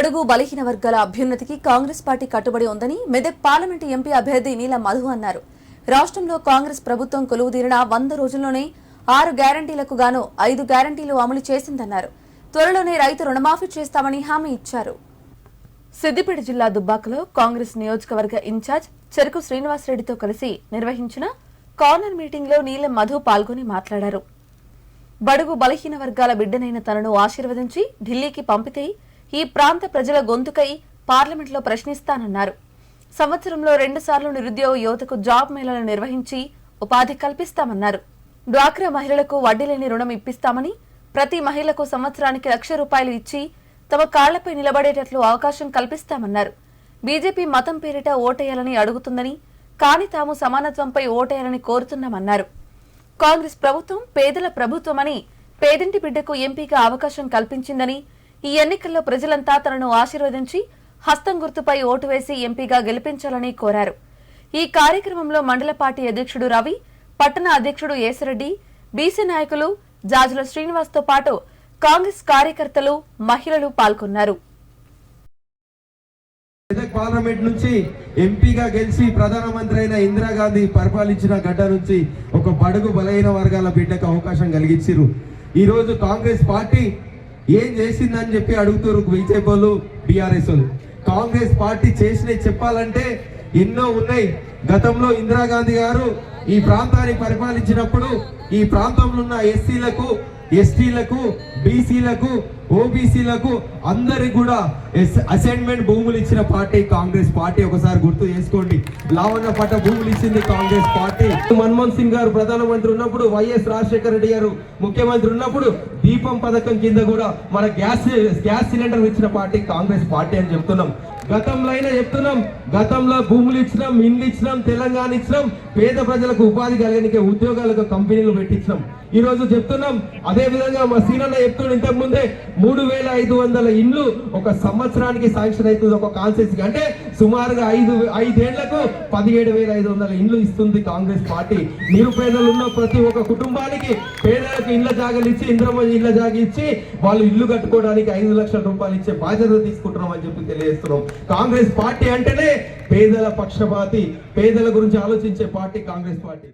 బడుగు బలహీన వర్గాల అభ్యున్నతికి కాంగ్రెస్ పార్టీ కట్టుబడి ఉందని మెదక్ పార్లమెంటు ఎంపీ అభ్యర్థి నీల మధు అన్నారు. రాష్ట్రంలో కాంగ్రెస్ ప్రభుత్వం కొలువుదీరిన వంద రోజుల్లోనే ఆరు గ్యారంటీలకు గాను ఐదు గ్యారంటీలు అమలు చేసిందన్నారు. త్వరలోనే రైతు రుణమాఫీ చేస్తామని హామీ ఇచ్చారు. సిద్దిపేట జిల్లా దుబ్బాకలో కాంగ్రెస్ నియోజకవర్గ ఇన్ఛార్జ్ చెరుకు శ్రీనివాసరెడ్డితో కలిసి నిర్వహించిన కార్నర్ మీటింగ్లో నీల మధు పాల్గొని మాట్లాడారు. బడుగు బలహీన వర్గాల బిడ్డనైన తనను ఆశీర్వదించి ఢిల్లీకి పంపితే ఈ ప్రాంత ప్రజల గొంతుకై పార్లమెంట్లో ప్రశ్నిస్తానన్నారు. సంవత్సరంలో రెండుసార్లు నిరుద్యోగ యువతకు జాబ్ మేళాలు నిర్వహించి ఉపాధి కల్పిస్తామన్నారు. డ్వాక్రా మహిళలకు వడ్డీ లేని రుణం ఇప్పిస్తామని ప్రతి మహిళకు సంవత్సరానికి లక్ష రూపాయలు ఇచ్చి తమ కాళ్ళపై నిలబడేటట్లు అవకాశం కల్పిస్తామన్నారు. బీజేపీ మతం పేరిట ఓటేయాలని అడుగుతుందని కానీ తాము సమానత్వంపై ఓటేయాలని కోరుతున్నామన్నారు. కాంగ్రెస్ ప్రభుత్వం పేదల ప్రభుత్వమని పేదింటి బిడ్డకు ఎంపీగా అవకాశం కల్పించిందని ఈ ఎన్నికల్లో ప్రజలంతా తనను ఆశీర్వదించి హస్తం గుర్తుపై ఓటు వేసి ఎంపీగా గెలిపించాలని కోరారు. ఈ కార్యక్రమంలో మండల పార్టీ అధ్యక్షుడు రవి పట్టణ అధ్యక్షుడు ఏసిరెడ్డి బీసీ నాయకులు జాజుల శ్రీనివాస్తో పాటు కాంగ్రెస్ కార్యకర్తలు మహిళలు పాల్గొన్నారు. పార్లమెంట్ నుంచి ఎంపీగా గెలిచి ప్రధానమంత్రి అయిన ఇందిరాగాంధీ పరిపాలించిన గడ్డ నుంచి ఒక బడుగు బలహీన వర్గాల బిడ్డకు అవకాశం కలిగించారు ఈ రోజు కాంగ్రెస్ పార్టీ ఏం చేసిందని చెప్పి అడుగుతారు బీజేపీ వాళ్ళు బీఆర్ఎస్ వాళ్ళు. కాంగ్రెస్ పార్టీ చేసినవి చెప్పాలంటే ఎన్నో ఉన్నాయి. గతంలో ఇందిరాగాంధీ గారు ఈ ప్రాంతాన్ని పరిపాలించినప్పుడు ఈ ప్రాంతంలో ఉన్న ఎస్సీలకు ఎస్టీలకు బీసీలకు ఓబీసీలకు అందరికి కూడా అసైన్మెంట్ భూములు ఇచ్చిన పార్టీ కాంగ్రెస్ పార్టీ. ఒకసారి గుర్తు చేసుకోండి. లావణ పట్ట భూములు ఇచ్చింది కాంగ్రెస్ పార్టీ. మన్మోహన్ సింగ్ గారు ప్రధానమంత్రి ఉన్నప్పుడు వైఎస్ రాజశేఖర రెడ్డి గారు ముఖ్యమంత్రి ఉన్నప్పుడు దీపం పథకం కింద కూడా మన గ్యాస్ గ్యాస్ సిలిండర్ ఇచ్చిన పార్టీ కాంగ్రెస్ పార్టీ అని చెప్తున్నాం. గతంలో అయినా చెప్తున్నాం. గతంలో భూములు ఇచ్చినాం ఇండ్లు ఇచ్చినాం తెలంగాణ ఇచ్చినాం పేద ప్రజలకు ఉపాధి కలిగడానికి ఉద్యోగాలకు కంపెనీలు పెట్టించినాం. ఈ రోజు చెప్తున్నాం అదే విధంగా మా సీనన్న చెప్తున్నాడు ఇంతకు ముందే మూడు వేల ఐదు వందల ఇండ్లు ఒక సంవత్సరానికి శాంక్షన్ అవుతుంది ఒక కాన్సెస్. అంటే సుమారుగా ఐదు ఐదేళ్ళకు పదిహేడు వేల ఐదు వందల ఇండ్లు ఇస్తుంది కాంగ్రెస్ పార్టీ. నిరుపేదలు ఉన్న ప్రతి ఒక్క కుటుంబానికి పేదలకు ఇళ్ళ జాగలు ఇచ్చి ఇంద్రమ్మ ఇళ్ళ జాగ ఇచ్చి వాళ్ళు ఇల్లు కట్టుకోవడానికి ఐదు లక్షల రూపాయలు ఇచ్చే బాధ్యత తీసుకుంటున్నాం అని చెప్పి తెలియజేస్తున్నాం. కాంగ్రెస్ పార్టీ అంటేనే పేదల పక్షపాతి. పేదల గురించి ఆలోచించే పార్టీ కాంగ్రెస్ పార్టీ.